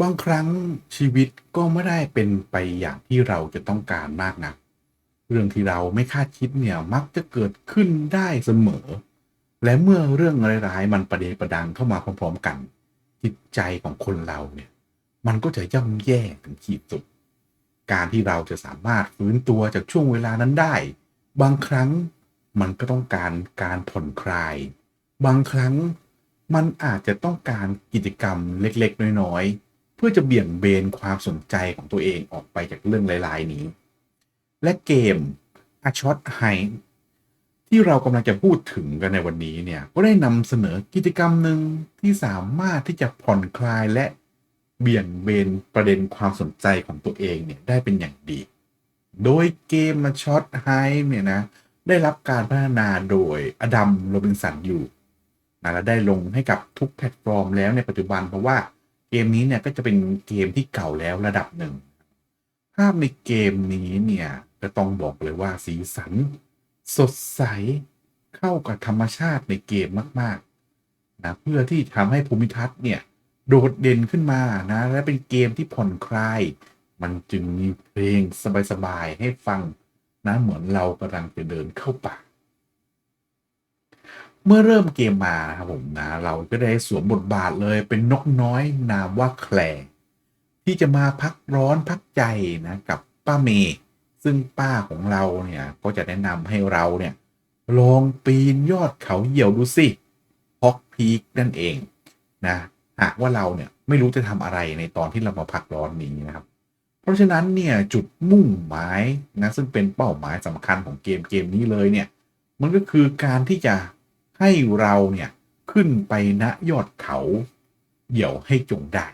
บางครั้งชีวิตก็ไม่ได้เป็นไปอย่างที่เราจะต้องการมากนัก เรื่องที่เราไม่คาดคิดเนี่ยมักจะเกิดขึ้นได้เสมอ และเมื่อเรื่องร้ายๆมันประเดประดังเข้ามาพร้อมๆกัน จิตใจของคนเราเนี่ยมันก็จะย่ำแย่ถึงขีดสุด การที่เราจะสามารถฟื้นตัวจากช่วงเวลานั้นได้ บางครั้งมันก็ต้องการการผ่อนคลาย บางครั้งมันอาจจะต้องการกิจกรรมเล็กๆ น้อยๆ เพื่อจะเบี่ยงเบนความสนใจของตัวเองออกไปจากเรื่องลายๆนี้ และเกม A Shot h i ที่เรากำลังจะพูดถึงกันในวันนี้เนี่ยก็ได้นำเสนอกิจกรรมหนึ่งที่สามารถที่จะผ่อนคลายและเบี่ยงเบนประเด็นความสนใจของตัวเองเนี่ยได้เป็นอย่างดี โดยเกมมาช็อตไฮเนี่ยนะได้รับการพัฒนาโดยอดัมโรบินสันอยู่นะและได้ลงให้กับทุกแพลตฟอร์มแล้วในปัจจุบันเพราะว่า เกมนี้เนี่ยก็จะเป็นเกมที่เก่าแล้วระดับหนึ่ง ภาพในเกมนี้เนี่ยก็ต้องบอกเลยว่าสีสัน สดใสเข้ากับธรรมชาติในเกมมากๆนะเพื่อที่ทำให้ภูมิทัศน์เนี่ยโดดเด่นขึ้นมานะและเป็นเกมที่ผ่อนคลาย มันจึงมีเพลงสบายๆให้ฟังนะเหมือนเรากำลังจะเดินเข้าป่า เมื่อเริ่มเกมมานะครับผมนะเราก็ได้สวมบทบาทเลยเป็นนกน้อยนามว่าแคลที่จะมาพักร้อนพักใจนะกับป้าเมย์ซึ่งป้าของเราเนี่ยก็จะแนะนำให้เราเนี่ยลองปีนยอดเขาเหี่ยวดูสิฮอกพีกนั่นเองนะหากว่าเราเนี่ยไม่รู้จะทำอะไรในตอนที่เรามาพักร้อนนี้นะครับ เพราะฉะนั้นเนี่ยจุดมุ่งหมายนะซึ่งเป็นเป้าหมายสำคัญของเกมเกมนี้เลยเนี่ยมันก็คือการที่จะ ให้เราเนี่ยขึ้นไปณยอดเขาเหี่ยวให้จงได้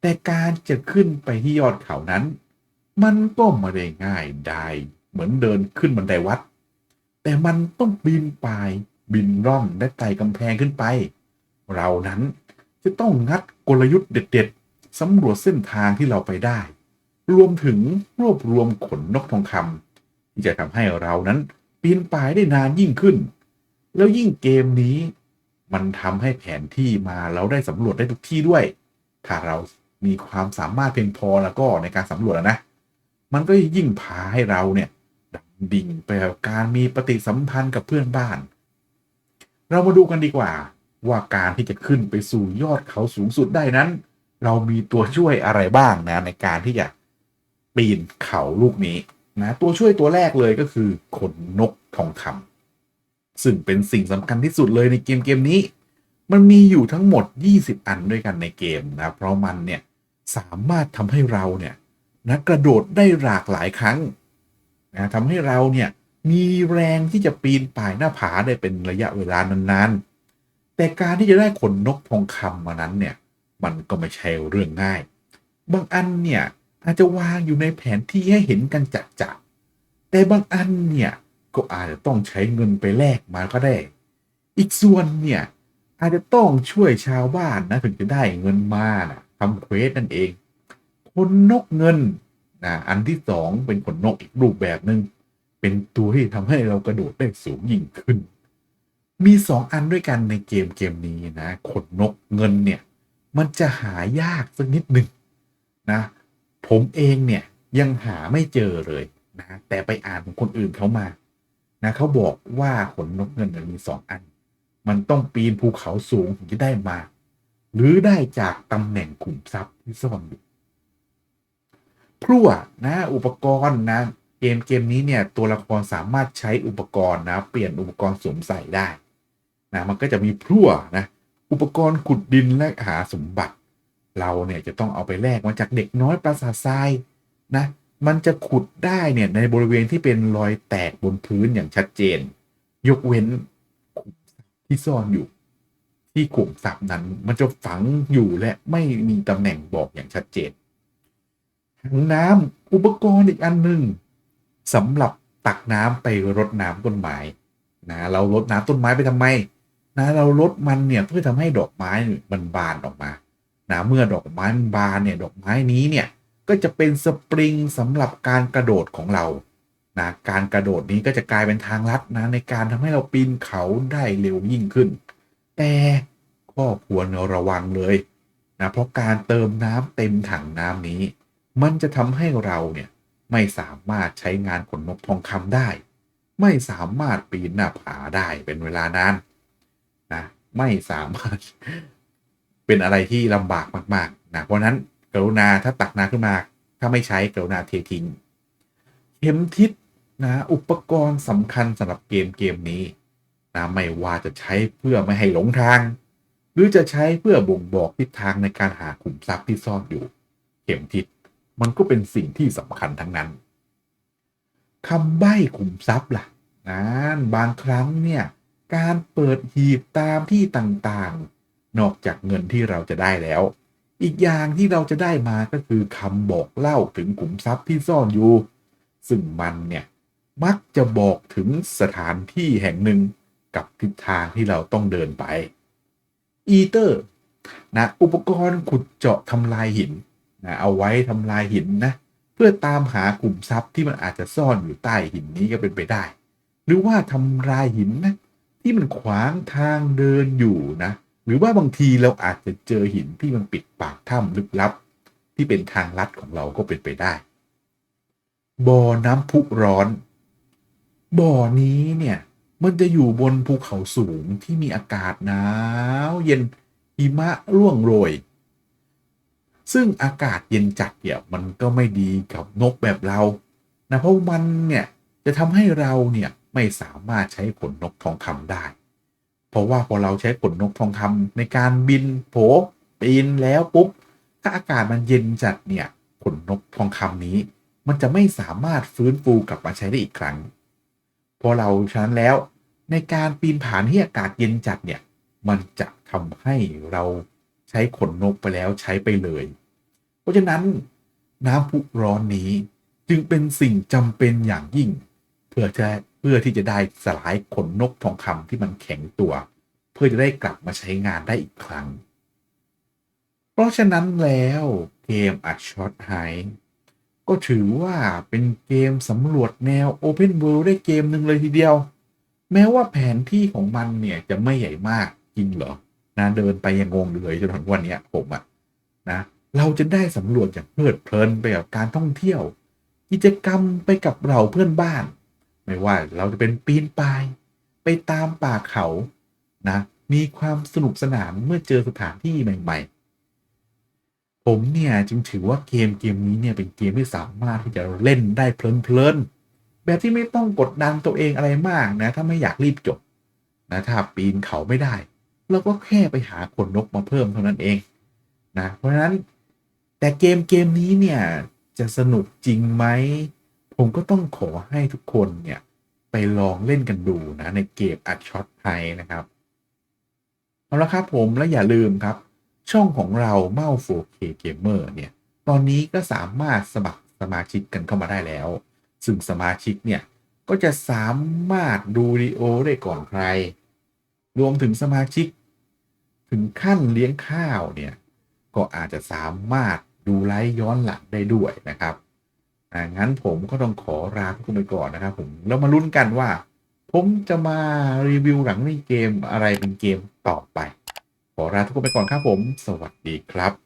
แต่การจะขึ้นไปที่ยอดเขานั้น มันก็ไม่ได้ง่ายได้เหมือนเดินขึ้นบันไดวัด แต่มันต้องบินป่ายบินร่อนและไต่กำแพงขึ้นไป เรานั้นจะต้องงัดกลยุทธ์เด็ด ๆสำรวจเส้นทางที่เราไปได้ รวมถึงรวบรวมขนนกทองคำที่จะทำให้เรานั้นปีนป่ายได้นานยิ่งขึ้น แล้วยิ่งเกมนี้มันทำให้แผนที่มาเราได้สำรวจได้ทุกที่ด้วย ถ้าเรามีความสามารถเพียงพอแล้วก็ในการสำรวจนะ มันก็ยิ่งพาให้เราเนี่ยดำดิ่งไปกับการมีปฏิสัมพันธ์กับเพื่อนบ้าน เรามาดูกันดีกว่า ว่าการที่จะขึ้นไปสู่ยอดเขาสูงสุดได้นั้น เรามีตัวช่วยอะไรบ้างนะในการที่จะปีนเขาลูกนี้นะตัวช่วยตัวแรกเลยก็คือขนนกทองคำ ซึ่งเป็นสิ่งสำคัญที่สุดเลยในเกมเกมนี้ มันมีอยู่ทั้งหมด 20 อันด้วยกันในเกมนะ เพราะมันเนี่ยสามารถทำให้เราเนี่ยนะกระโดดได้หลากหลายครั้งนะทำให้เราเนี่ยมีแรงที่จะปีนป่ายหน้าผาได้เป็นระยะเวลานานๆ แต่การที่จะได้ขนนกทองคำมานั้นเนี่ยมันก็ไม่ใช่เรื่องง่าย บางอันเนี่ยอาจจะวางอยู่ในแผนที่ให้เห็นกันจัดจัดแต่บางอันเนี่ย ก็อาจจะต้องใช้เงินไปแลกมาก็ได้ อีกส่วนเนี่ย อาจจะต้องช่วยชาวบ้านนะถึงจะได้เงินมานะทำเควสนั่นเองขนนกเงินนะอันที่สองเป็นขนนกอีกรูปแบบหนึ่งเป็นตัวที่ทำให้เรากระโดดได้สูงยิ่งขึ้น มีสองอันด้วยกันในเกมเกมนี้นะขนนกเงินเนี่ย มันจะหายากสักนิดหนึ่งนะ ผมเองเนี่ยยังหาไม่เจอเลยนะแต่ไปอ่านของคนอื่นเขามา นะเขาบอกว่าขนนกเงินมีสองอัน มันต้องปีนภูเขาสูงถึงจะได้มา หรือได้จากตำแหน่งขุมทรัพย์ที่ซ่อนอยู่พรั่วนะอุปกรณ์นะเกมเกมนี้เนี่ยตัวละครสามารถใช้อุปกรณ์นะเปลี่ยนอุปกรณ์สวมใส่ได้นะมันก็จะมีพรั่วนะอุปกรณ์ขุดดินและหาสมบัติ เราเนี่ยจะต้องเอาไปแลกมาจากเด็กน้อยปราสาททรายนะ มันจะขุดได้เนี่ยในบริเวณที่เป็นรอยแตกบนพื้นอย่างชัดเจน ยกเว้นที่ซ่อนอยู่ ที่กลุ่มทรัพย์นั้น มันจะฝังอยู่และไม่มีตำแหน่งบอกอย่างชัดเจนถังน้ำอุปกรณ์อีกอันหนึ่งสำหรับตักน้ำไปรดน้ำต้นไม้นะเรารดน้ำต้นไม้ไปทำไมนะเราลดมันเนี่ยเพื่อทำให้ดอกไม้มันบานออกมานะเมื่อดอกไม้มันบานเนี่ย ดอกไม้นี้เนี่ย ก็จะเป็นสปริงสำหรับการกระโดดของเรานะการกระโดดนี้ก็จะกลายเป็นทางลัดนะในการทำให้เราปีนเขาได้เร็วยิ่งขึ้น แต่ข้อควรระวังเลยนะเพราะการเติมน้ำเต็มถังน้ำนี้ มันจะทำให้เราเนี่ยไม่สามารถใช้งานขนนกทองคำได้ ไม่สามารถปีนหน้าผาได้เป็นเวลานานนะไม่สามารถเป็นอะไรที่ลำบากมากๆนะเพราะนั้น กรุณาถ้าตักน้ำขึ้นมา ถ้าไม่ใช้กรุณาเททิ้งเข็มทิศนะอุปกรณ์สำคัญสำหรับเกมเกมนี้นะไม่ว่าจะใช้เพื่อไม่ให้หลงทาง หรือจะใช้เพื่อบ่งบอกทิศทางในการหาขุมทรัพย์ที่ซ่อนอยู่ เข็มทิศมันก็เป็นสิ่งที่สำคัญทั้งนั้นคำใบ้ขุมทรัพย์ล่ะนั้นบางครั้งเนี่ยการเปิดหีบตามที่ต่างๆ นอกจากเงินที่เราจะได้แล้ว อีกอย่างที่เราจะได้มาก็คือคำบอกเล่าถึงขุมทรัพย์ที่ซ่อนอยู่ ซึ่งมันเนี่ยมักจะบอกถึงสถานที่แห่งหนึ่งกับทิศทางที่เราต้องเดินไป อีเตอร์นะอุปกรณ์ขุดเจาะทำลายหินนะเอาไว้ทำลายหินนะเพื่อตามหากลุ่มทรัพย์ที่มันอาจจะซ่อนอยู่ใต้หินนี้ก็เป็นไปได้ หรือว่าทำลายหินนะที่มันขวางทางเดินอยู่นะ หรือว่าบางทีเราอาจจะเจอหินที่มันปิดปากถ้ำลึกลับ ที่เป็นทางลัดของเราก็เป็นไปได้บ่อน้ำพุร้อน บ่อนี้เนี่ยมันจะอยู่บนภูเขาสูงที่มีอากาศหนาวเย็นหิมะร่วงโรย ซึ่งอากาศเย็นจัดเนี่ยมันก็ไม่ดีกับนกแบบเรานะเพราะมันเนี่ยจะทำให้เราเนี่ยไม่สามารถใช้ขนนกทองคำได้ เพราะว่าพอเราใช้ขนนกทองคำในการบินโผปีนแล้วปุ๊บ ถ้าอากาศมันเย็นจัดเนี่ยขนนกทองคำนี้ มันจะไม่สามารถฟื้นฟูกลับมาใช้ได้อีกครั้ง พอเราฉะนั้นแล้วในการปีนผานที่อากาศเย็นจัดเนี่ย มันจะทำให้เราใช้ขนนกไปแล้วใช้ไปเลย เพราะฉะนั้นน้ำพุร้อนนี้จึงเป็นสิ่งจำเป็นอย่างยิ่ง เพื่อจะ พื่อที่จะได้สลายขนนกทองคำที่มันแข็งตัว เพื่อจะได้กลับมาใช้งานได้อีกครั้ง เพราะฉะนั้นแล้วเกม A Shot High ก็ถือว่าเป็นเกมสำรวจแนว Open World ได้เกมหนึ่งเลยทีเดียว แม้ว่าแผนที่ของมันเนี่ยจะไม่ใหญ่มากจริงเหรอนะเดินไปยังงงเลยจนถึงวันนี้ผมอะนะเราจะได้สำรวจอย่างเพลิดเพลินไปกับการท่องเที่ยว กิจกรรมไปกับเราเพื่อนบ้าน ไม่ว่าเราจะเป็นปีนป่ายไปตามป่าเขานะมีความสนุกสนานเมื่อเจอสถานที่ใหม่ ๆ ผมเนี่ยจึงถือว่าเกมเกมนี้เนี่ยเป็นเกมที่สามารถที่จะเล่นได้เพลินๆแบบที่ไม่ต้องกดดันตัวเองอะไรมากนะถ้าไม่อยากรีบจบนะถ้าปีนเขาไม่ได้เราก็แค่ไปหาขนนกมาเพิ่มเท่านั้นเองนะเพราะฉะนั้นแต่เกมเกมนี้เนี่ยจะสนุกจริงไหม ผมก็ต้องขอให้ทุกคนเนี่ย ไปลองเล่นกันดูนะในเกมอัดช็อตไทยนะครับเอาละครับผมและอย่าลืมครับ ช่องของเราเมา 4K Gamer เนี่ย ตอนนี้ก็สามารถสมัครสมาชิกกันเข้ามาได้แล้ว ซึ่งสมาชิกเนี่ย ก็จะสามารถดูวิดีโอได้ก่อนใคร รวมถึงสมาชิก ถึงขั้นเลี้ยงข้าวเนี่ย ก็อาจจะสามารถดูไลฟ์ย้อนหลังได้ด้วยนะครับ อ่างั้นผมก็ต้องขอลาทุกคนไปก่อนนะครับผมแล้วมาลุ้นกันว่า ผมจะมารีวิวหลังในเกมอะไรเป็นเกมต่อไป ขอลาทุกคนไปก่อนครับผม สวัสดีครับ